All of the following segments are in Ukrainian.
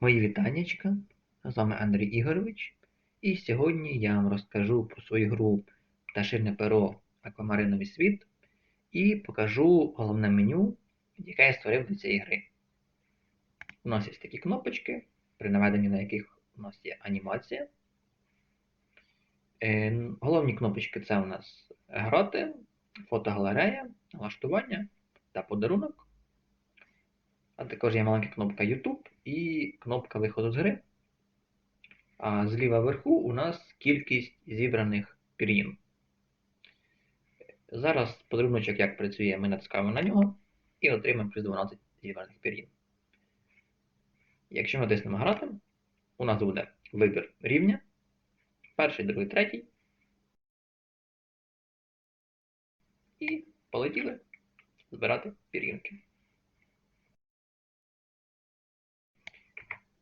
Мої вітаннячка, з вами Андрій Ігорович, і сьогодні я вам розкажу про свою гру Пташине перо Аквамариновий світ і покажу головне меню, яке я створив для цієї гри. У нас є такі кнопочки, при наведенні на яких у нас є анімація. Е, Головні кнопочки це у нас грати, фотогалерея, налаштування та подарунок. А також є маленька кнопка YouTube і кнопка виходу з гри. А зліва вверху у нас кількість зібраних пір'їн. Зараз подаруночок як працює, ми натискаємо на нього і отримаємо плюс 12 зібраних пір'їн. Якщо ми натиснемо грати, у нас буде вибір рівня. Перший, другий, третій. І полетіли збирати пір'їнки.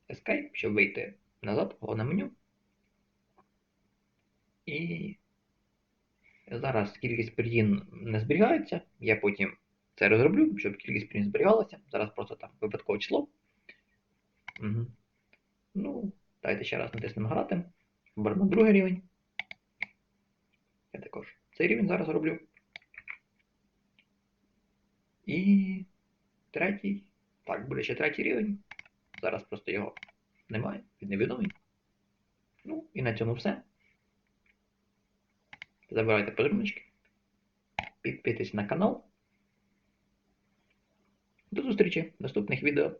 Escape, щоб вийти назад, головне меню. І зараз кількість пір'їн не зберігається. Я потім це розроблю, щоб кількість пір'їн зберігалася. Зараз просто там випадкове число. Угу. Ну, давайте ще раз натиснемо грати. Беремо другий рівень. Я також цей рівень зараз роблю. І третій. Так, буде ще третій рівень. Зараз просто його немає, він невідомий. Ну, і на цьому все. Забирайте подарунки. Підписуйтесь на канал. До зустрічі в наступних відео.